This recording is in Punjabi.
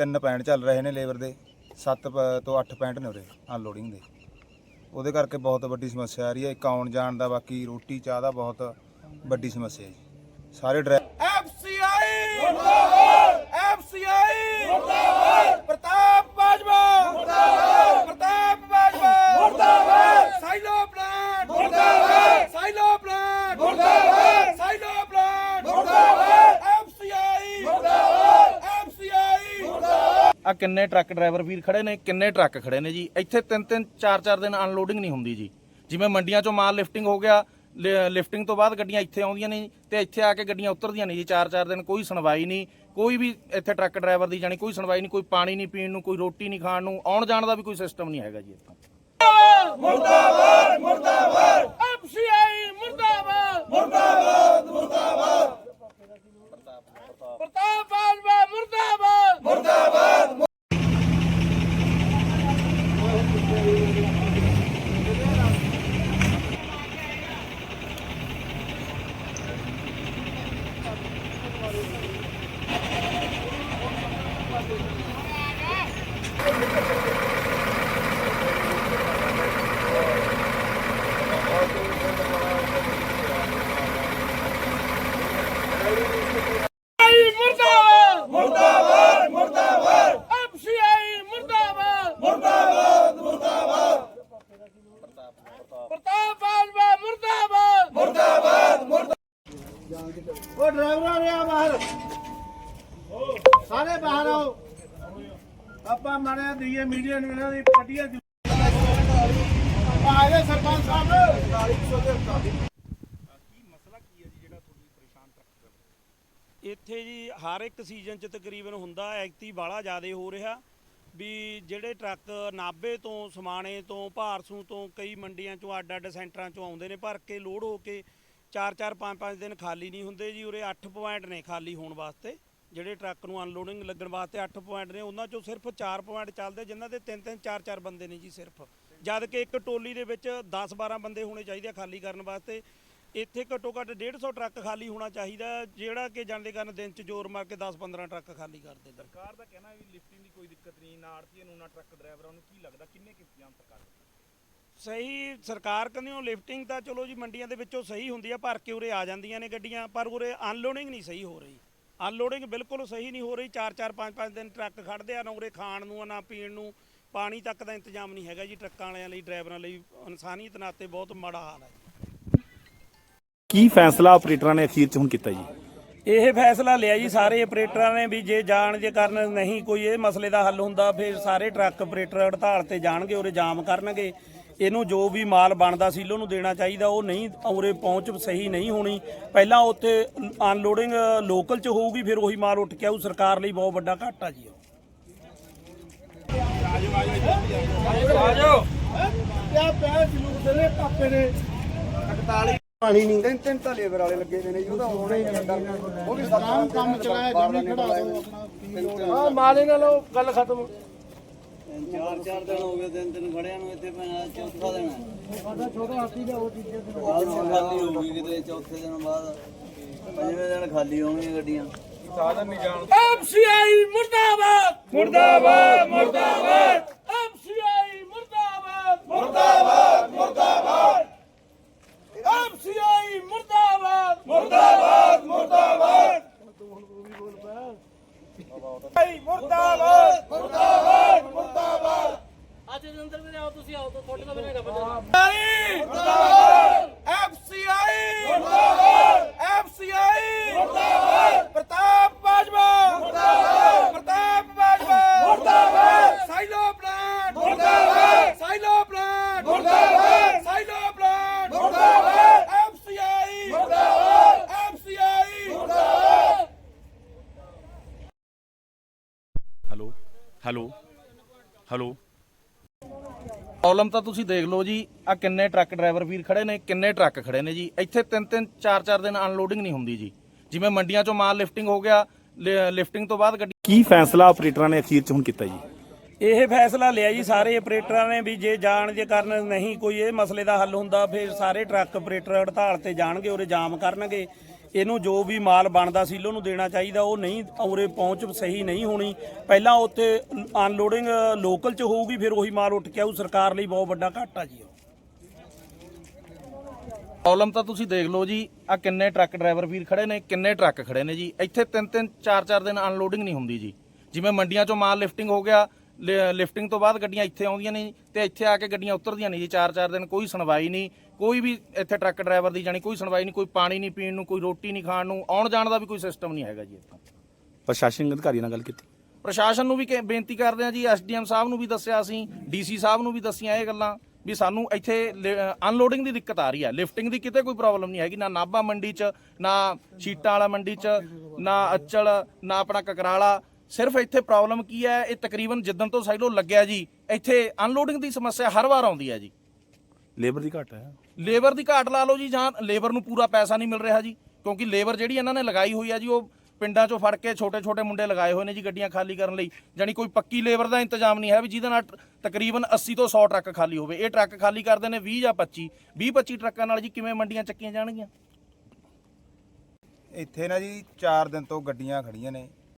ਤਿੰਨ ਪੈਂਟ ਚੱਲ ਰਹੇ ਨੇ ਲੇਬਰ ਦੇ 7 ਤੋਂ 8 ਪੈਂਟ ਨੇ ਉਰੇ ਅਨਲੋਡਿੰਗ ਦੇ। ਉਹਦੇ ਕਰਕੇ ਬਹੁਤ ਵੱਡੀ ਸਮੱਸਿਆ ਆ ਰਹੀ ਹੈ, ਇੱਕ ਆਉਣ ਜਾਣ ਦਾ ਬਾਕੀ ਰੋਟੀ, ਚਾਹ ਦਾ ਬਹੁਤ ਵੱਡੀ ਸਮੱਸਿਆ ਹੈ ਜੀ। ਸਾਰੇ ਡਰਾਈਵਰ ਐਫਸੀਆਈ! ਮੁਰਦਾਬਾਦ! ਐਫਸੀਆਈ! ਮੁਰਦਾਬਾਦ ਪ੍ਰਤਾਪ ਬਾਜਵਾ ਮੁਰਦਾਬਾਦ ਪ੍ਰਤਾਪ ਬਾਜਵਾ ਮੁਰਦਾਬਾਦ ਸਾਈਲੋ ਪਲਾਂਟ ਮੁਰਦਾਬਾਦ ਸਾਈਲੋ ਪਲਾਂਟ ਮੁਰਦਾਬਾਦ ਸਾਈਲੋ ਪਲਾਂਟ ਮੁਰਦਾਬਾਦ ਐਫਸੀਆਈ ਮੁਰਦਾਬਾਦ ਐਫਸੀਆਈ ਆ ਕਿੰਨੇ ਟਰੱਕ ਡਰਾਈਵਰ ਵੀਰ ਖੜੇ ਨੇ ਕਿੰਨੇ ਟਰੱਕ ਖੜੇ ਨੇ ਜੀ। ਇੱਥੇ ਤਿੰਨ ਤਿੰਨ ਚਾਰ ਚਾਰ ਦਿਨ ਅਨਲੋਡਿੰਗ ਨਹੀਂ ਹੁੰਦੀ ਜੀ। ਜਿਵੇਂ ਮੰਡੀਆਂ ਚੋਂ ਮਾਲ ਲਿਫਟਿੰਗ ਹੋ ਗਿਆ ਲਿਫਟਿੰਗ ਤੋਂ ਬਾਅਦ ਗੱਡੀਆਂ ਇੱਥੇ ਆਉਂਦੀਆਂ ਨੇ ਜੀ, ਤੇ ਇੱਥੇ ਆ ਕੇ ਗੱਡੀਆਂ ਉਤਰਦੀਆਂ ਨਹੀਂ ਜੀ ਚਾਰ ਚਾਰ ਦਿਨ ਕੋਈ ਸੁਣਵਾਈ ਨਹੀਂ। ਕੋਈ ਵੀ ਇੱਥੇ ਟਰੱਕ ਡਰਾਈਵਰ ਦੀ ਜਾਣੀ ਕੋਈ ਸੁਣਵਾਈ ਨਹੀਂ ਕੋਈ ਪਾਣੀ ਨਹੀਂ ਪੀਣ ਨੂੰ ਕੋਈ ਰੋਟੀ ਨਹੀਂ ਖਾਣ ਨੂੰ ਆਉਣ ਜਾਣ ਦਾ ਵੀ ਕੋਈ ਸਿਸਟਮ ਨਹੀਂ ਹੈਗਾ ਜੀ ਇੱਥੋਂ। ਐਫਸੀਆਈ ਮੁਰਦਾਬਾਦ ਮੁਰਦਾਬਾਦ। ਮੁਰਦਾਬਾਦ। ਪ੍ਰਤਾਪ ਆਪਾਂ ਮਾਰਿਆ ਦਈਏ ਮੀਡੀਆ ਨੂੰ ਇਹਨਾਂ ਦੀ ਪੱਟੀਆਂ ਆਏ ਸਰਪੰਚ ਸਾਹਿਬ। ਇੱਥੇ ਜੀ ਹਰ ਇੱਕ ਸੀਜ਼ਨ 'ਚ ਤਕਰੀਬਨ ਹੁੰਦਾ ਐਕਟੀ ਬਾਲਾ ਜ਼ਿਆਦਾ ਹੋ ਰਿਹਾ ਵੀ ਜਿਹੜੇ ਟਰੱਕ ਨਾਭੇ ਤੋਂ, ਸਮਾਣੇ ਤੋਂ, ਭਾਰਸੂ ਤੋਂ ਕਈ ਮੰਡੀਆਂ ਚੋਂ ਅੱਡ ਅੱਡ ਸੈਂਟਰਾਂ ਚੋਂ ਆਉਂਦੇ ਨੇ ਭਰ ਕੇ, ਲੋਡ ਹੋ ਕੇ 4-4 5-5 ਦਿਨ ਖਾਲੀ ਨਹੀਂ ਹੁੰਦੇ ਜੀ, ਉਰੇ 8 ਪੁਆਇੰਟ ਨੇ ਖਾਲੀ ਹੋਣ ਵਾਸਤੇ। ਜਿਹੜੇ ਟਰੱਕ ਨੂੰ ਅਨਲੋਡਿੰਗ ਲੱਗਣ ਵਾਸਤੇ 8 ਪੁਆਇੰਟ ਨੇ ਉਹਨਾਂ ਚੋਂ ਸਿਰਫ 4 ਪੁਆਇੰਟ ਚੱਲਦੇ ਜਿਨ੍ਹਾਂ ਦੇ 3-3 4-4 ਬੰਦੇ ਨੇ ਜੀ ਸਿਰਫ। ਜਦ ਕਿ ਇੱਕ ਟੋਲੀ ਦੇ ਵਿੱਚ 10-12 ਬੰਦੇ ਹੋਣੇ ਚਾਹੀਦੇ ਆ ਖਾਲੀ ਕਰਨ ਵਾਸਤੇ। ਇੱਥੇ ਘੱਟੋ ਘੱਟ 150 ਟਰੱਕ ਖਾਲੀ ਹੋਣਾ ਚਾਹੀਦਾ ਜਿਹੜਾ ਕਿ ਜਾਂਦੇ ਕਾਰਨ ਦਿਨ ਚ ਜ਼ੋਰ ਮਾਰ ਕੇ 10-15 ਟਰੱਕ ਖਾਲੀ ਕਰ ਦਿੰਦੇ। ਸਰਕਾਰ ਦਾ ਕਹਿਣਾ ਵੀ ਲਿਫਟਿੰਗ ਦੀ ਕੋਈ ਦਿੱਕਤ ਨਹੀਂ ਨਾ ਆੜਤੀਆਂ ਨੂੰ ਨਾ ਟਰੱਕ ਡਰਾਈਵਰਾਂ ਨੂੰ ਕੀ ਲੱਗਦਾ ਕਿੰਨੇ ਕਿ ਇੰਤਜ਼ਾਮ ਸਰਕਾਰ ਸਹੀ ਸਰਕਾਰ ਕਹਿੰਦੀ ਲਿਫਟਿੰਗ ਤਾਂ ਚਲੋ ਜੀ ਮੰਡੀਆਂ ਦੇ ਵਿੱਚੋਂ ਸਹੀ ਹੁੰਦੀ ਆ ਭਰ ਕੇ ਉਰੇ ਆ ਜਾਂਦੀਆਂ ਨੇ ਗੱਡੀਆਂ ਪਰ ਉਰੇ ਅਨਲੋਡਿੰਗ ਨਹੀਂ ਸਹੀ ਹੋ ਰਹੀ। ਅਨਲੋਡਿੰਗ ਬਿਲਕੁਲ ਸਹੀ ਨਹੀਂ ਹੋ ਰਹੀ। 4-4 5-5 ਦਿਨ ਟਰੱਕ ਖੜਦੇ ਆ ਨਾ ਉਰੇ ਖਾਣ ਨੂੰ ਨਾ ਪੀਣ ਨੂੰ। ਪਾਣੀ ਤੱਕ ਦਾ ਇੰਤਜ਼ਾਮ ਨਹੀਂ ਹੈਗਾ ਜੀ ਟਰੱਕਾਂ ਵਾਲਿਆਂ ਲਈ ਡਰਾਈਵਰਾਂ ਲਈ। ਇਨਸਾਨੀਅਤ ਨਾਤੇ ਬਹੁਤ ਮਾੜਾ ਹਾਲ ਹੈ ਕੀ ਫੈਸਲਾ ਆਪਰੇਟਰਾਂ ਨੇ ਅਖੀਰ ਚ ਹੁਣ ਕੀਤਾ ਜੀ? ਇਹ ਫੈਸਲਾ ਲਿਆ ਜੀ ਸਾਰੇ ਆਪਰੇਟਰਾਂ ਨੇ ਵੀ ਜੇ ਜਾਣ ਜੇ ਕਾਰਨ ਨਹੀਂ ਕੋਈ ਇਹ ਮਸਲੇ ਦਾ ਹੱਲ ਹੁੰਦਾ ਫਿਰ ਸਾਰੇ ਟਰੱਕ ਆਪਰੇਟਰ ਹੜਤਾਲ ਤੇ ਜਾਣਗੇ ਉਰੇ ਜਾਮ ਕਰਨਗੇ। ਇਹਨੂੰ ਜੋ ਵੀ ਮਾਲ ਬਣਦਾ ਸੀਲੋ ਨੂੰ ਦੇਣਾ ਚਾਹੀਦਾ ਉਹ ਨਹੀਂ ਉਰੇ ਪਹੁੰਚ ਸਹੀ ਨਹੀਂ ਹੋਣੀ। ਪਹਿਲਾਂ ਉੱਥੇ ਅਨਲੋਡਿੰਗ ਲੋਕਲ ਚ ਹੋਊਗੀ ਫਿਰ ਉਹੀ ਮਾਲ ਉੱਠ ਕੇ ਆਊ। ਸਰਕਾਰ ਲਈ ਬਹੁਤ ਵੱਡਾ ਘਾਟਾ ਜੀ ਉਹ। ਕਿਆ ਪਿਆ ਜਲੂਸ ਦੇ ਪਾਪੇ ਨੇ 41 ਪਾਣੀ ਨਹੀਂ ਤਿੰਨ ਤਿੰਨ ਤਾਂ ਲੇਬਰ ਵਾਲੇ ਲੱਗੇ ਨੇ ਜੀ ਉਹਦਾ ਹੋਣਾ ਹੀ ਨਹੀਂ ਉਹ ਵੀ ਕੰਮ ਕੰਮ ਚਲਾਇਆ ਜਮੀ ਖੜਾ ਦੋ ਹਾਂ ਮਾਲੇ ਨਾਲ ਉਹ ਗੱਲ ਖਤਮ ਚਾਰ ਚਾਰ ਦਿਨ ਹੋ ਗਏ ਤਿੰਨ ਦਿਨ ਖੜਿਆਂ ਨੂੰ ਇੱਥੇ ਪੈਣਾ ਚੌਥਾ ਦਿਨ ਹੈ। ਸਾਡਾ ਛੋਟਾ ਹਾਥੀ ਦਾ ਉਹ ਤੀਜੇ ਦਿਨ ਬਾਅਦ ਵਿੱਚ ਖਾਲੀ ਹੋਊਗੀ ਕਿਤੇ ਚੌਥੇ ਦਿਨ ਬਾਅਦ। ਪੰਜਵੇਂ ਦਿਨ ਖਾਲੀ ਹੋਣਗੀਆਂ ਗੱਡੀਆਂ। ਐਫਸੀਆਈ ਮੁਰਦਾਬਾਦ! ਮੁਰਦਾਬਾਦ ਮੁਰਦਾਬਾਦ! ਐਫਸੀਆਈ ਮੁਰਦਾਬਾਦ! ਮੁਰਦਾਬਾਦ ਮੁਰਦਾਬਾਦ। ਐਫਸੀਆਈ ਮੁਰਦਾਬਾਦ! ਮੁਰਦਾਬਾਦ ਮੁਰਦਾਬਾਦ। ਮੁਰਦਾਬਾਦ! ਮੁਰਦਾਬਾਦ ਮੁਰਦਾਬਾਦ। ਅੱਜ ਦੇ ਅੰਦਰ ਵੀ ਆਓ ਤੁਸੀਂ ਆਓ ਤਾਂ ਤੁਹਾਡੇ ਦਾ ਬਣੇਗਾ ਮੁਰਦਾਬਾਦ! ਐਫਸੀਆਈ! ਮੁਰਦਾਬਾਦ! ਐਫਸੀਆਈ! ਮੁਰਦਾਬਾਦ! ਪ੍ਰਤਾਪ ਬਾਜਵਾ! ਮੁਰਦਾਬਾਦ! ਪ੍ਰਤਾਪ ਬਾਜਵਾ! ਮੁਰਦਾਬਾਦ! Silo plant! ਮੁਰਦਾਬਾਦ! Silo plant! ਮੁਰਦਾਬਾਦ! Silo plant! ਮੁਰਦਾਬਾਦ! ਐਫਸੀਆਈ! ਮੁਰਦਾਬਾਦ! ਐਫਸੀਆਈ! ਮੁਰਦਾਬਾਦ! ਹੈਲੋ? ਹੈਲੋ? ਹੈਲੋ? ਪ੍ਰੋਬਲਮ ਤਾਂ ਤੁਸੀਂ ਦੇਖ ਲਓ ਜੀ ਆ ਕਿੰਨੇ ਟਰੱਕ ਡਰਾਈਵਰ ਵੀਰ ਖੜੇ ਨੇ ਕਿੰਨੇ ਟਰੱਕ ਖੜੇ ਨੇ ਜੀ। ਇੱਥੇ ਤਿੰਨ ਤਿੰਨ ਚਾਰ ਚਾਰ ਦਿਨ ਅਨਲੋਡਿੰਗ ਨਹੀਂ ਹੁੰਦੀ ਜੀ। ਜਿਵੇਂ ਮੰਡੀਆਂ ਚੋਂ ਮਾਲ ਲਿਫਟਿੰਗ ਹੋ ਗਿਆ ਲਿਫਟਿੰਗ ਤੋਂ ਬਾਅਦ ਗੱਡੀ ਕੀ ਫੈਸਲਾ ਆਪਰੇਟਰਾਂ ਨੇ ਅਖੀਰ ਚ ਹੁਣ ਕੀਤਾ ਜੀ? ਇਹ ਫੈਸਲਾ ਲਿਆ ਜੀ ਸਾਰੇ ਆਪਰੇਟਰਾਂ ਨੇ ਵੀ ਜੇ ਜਾਣ ਜੇ ਕਾਰਨ ਨਹੀਂ ਕੋਈ ਇਹ ਮਸਲੇ ਦਾ ਹੱਲ ਹੁੰਦਾ ਫਿਰ ਸਾਰੇ ਟਰੱਕ ਆਪਰੇਟਰ ਹੜਤਾਲ ਤੇ ਜਾਣਗੇ ਉਰੇ ਜਾਮ ਕਰਨਗੇ। ਇਹਨੂੰ ਜੋ ਵੀ ਮਾਲ ਬਣਦਾ ਸੀਲੋ ਨੂੰ ਦੇਣਾ ਚਾਹੀਦਾ, ਉਹ ਨਹੀਂ ਉਰੇ ਪਹੁੰਚ ਸਹੀ ਨਹੀਂ ਹੋਣੀ। ਪਹਿਲਾਂ ਉੱਥੇ ਅਨਲੋਡਿੰਗ ਲੋਕਲ 'ਚ ਹੋਊਗੀ, ਫਿਰ ਉਹੀ ਮਾਲ ਉੱਠ ਕੇ ਆਊ। ਸਰਕਾਰ ਲਈ ਬਹੁਤ ਵੱਡਾ ਘਾਟਾ ਜੀ ਉਹ। ਪ੍ਰੋਬਲਮ ਤਾਂ ਤੁਸੀਂ ਦੇਖ ਲਓ ਜੀ ਆ ਕਿੰਨੇ ਟਰੱਕ ਡਰਾਈਵਰ ਵੀਰ ਖੜੇ ਨੇ, ਕਿੰਨੇ ਟਰੱਕ ਖੜੇ ਨੇ ਜੀ। ਇੱਥੇ ਤਿੰਨ ਤਿੰਨ ਚਾਰ ਚਾਰ ਦਿਨ ਅਨਲੋਡਿੰਗ ਨਹੀਂ ਹੁੰਦੀ ਜੀ। ਜਿਵੇਂ ਮੰਡੀਆਂ ਚੋਂ ਮਾਲ ਲਿਫਟਿੰਗ ਹੋ ਗਿਆ ਲਿਫਟਿੰਗ ਤੋਂ ਬਾਅਦ ਗੱਡੀਆਂ ਇੱਥੇ ਆਉਂਦੀਆਂ ਨੇ ਜੀ, ਤੇ ਇੱਥੇ ਆ ਕੇ ਗੱਡੀਆਂ ਉਤਰਦੀਆਂ ਨਹੀਂ ਜੀ ਚਾਰ ਚਾਰ ਦਿਨ ਕੋਈ ਸੁਣਵਾਈ ਨਹੀਂ ਕੋਈ ਵੀ ਇੱਥੇ ਟਰੱਕ ਡਰਾਈਵਰ ਦੀ ਜਾਣੀ ਕੋਈ ਸੁਣਵਾਈ ਨਹੀਂ ਕੋਈ ਪਾਣੀ ਨਹੀਂ ਪੀਣ ਨੂੰ ਕੋਈ ਰੋਟੀ ਨਹੀਂ ਖਾਣ ਨੂੰ ਆਉਣ ਜਾਣ ਦਾ ਵੀ ਕੋਈ ਸਿਸਟਮ ਨਹੀਂ ਹੈਗਾ ਜੀ ਇੱਥੋਂ। ਪ੍ਰਸ਼ਾਸਨਿਕ ਅਧਿਕਾਰੀ ਨਾਲ ਗੱਲ ਕੀਤੀ? ਪ੍ਰਸ਼ਾਸਨ ਨੂੰ ਵੀ ਕਿ- ਬੇਨਤੀ ਕਰਦੇ ਆ ਜੀ ਐਸਡੀਐਮ ਸਾਹਿਬ ਨੂੰ ਵੀ ਦੱਸਿਆ ਅਸੀਂ ਡੀਸੀ ਸਾਹਿਬ ਨੂੰ ਵੀ ਦੱਸੀਆਂ ਇਹ ਗੱਲਾਂ ਵੀ ਸਾਨੂੰ ਇੱਥੇ ਅਨਲੋਡਿੰਗ ਦੀ ਦਿੱਕਤ ਆ ਰਹੀ ਹੈ। ਲਿਫਟਿੰਗ ਦੀ ਕਿਤੇ ਕੋਈ ਪ੍ਰੋਬਲਮ ਨਹੀਂ ਹੈਗੀ ਨਾ ਨਾਭਾ ਮੰਡੀ 'ਚ ਨਾ ਸ਼ੀਟਾਂ ਵਾਲਾ ਮੰਡੀ 'ਚ ਨਾ ਅਚਲ ਨਾ ਆਪਣਾ ਕਕਰਾਲਾ ਸਿਰਫ ਇੱਥੇ ਪ੍ਰੋਬਲਮ ਕੀ ਹੈ? ਇਹ ਤਕਰੀਬਨ ਜਿੱਦਣ ਤੋਂ ਸਾਈਲੋ ਲੱਗਿਆ ਜੀ ਇੱਥੇ ਅਨਲੋਡਿੰਗ ਦੀ ਸਮੱਸਿਆ ਹਰ ਵਾਰ ਆਉਂਦੀ ਹੈ ਜੀ। ਲੇਬਰ ਦੀ ਘਾਟ ਹੈ। ਲੇਬਰ ਦੀ ਘਾਟ ਲਾ ਲਓ ਜੀ ਜਾਂ ਲੇਬਰ ਨੂੰ ਪੂਰਾ ਪੈਸਾ ਨਹੀਂ ਮਿਲ ਰਿਹਾ ਜੀ ਕਿਉਂਕਿ ਲੇਬਰ ਜਿਹੜੀ ਇਹਨਾਂ ਨੇ ਲਗਾਈ ਹੋਈ ਹੈ ਜੀ ਉਹ ਪਿੰਡਾਂ 'ਚੋਂ ਫੜ ਕੇ ਛੋਟੇ ਛੋਟੇ ਮੁੰਡੇ ਲਗਾਏ ਹੋਏ ਨੇ ਜੀ ਗੱਡੀਆਂ ਖਾਲੀ ਕਰਨ ਲਈ। ਜਾਨੀ ਕੋਈ ਪੱਕੀ ਲੇਬਰ ਦਾ ਇੰਤਜ਼ਾਮ ਨਹੀਂ ਹੈ ਵੀ ਜਿਹਦੇ ਨਾਲ ਤਕਰੀਬਨ 80 ਤੋਂ 100 ਟਰੱਕ ਖਾਲੀ ਹੋਵੇ। ਇਹ ਟਰੱਕ ਖਾਲੀ ਕਰਦੇ ਨੇ 20 ਜਾਂ 25 20 25 ਟਰੱਕਾਂ ਨਾਲ ਜੀ ਕਿਵੇਂ ਮੰਡੀਆਂ ਚੱਕੀਆਂ ਜਾਣਗੀਆਂ? ਇੱਥੇ ਨਾ ਜੀ 4 ਦਿਨ ਤੋਂ ਗੱਡੀਆਂ ਖੜੀਆਂ ਨੇ।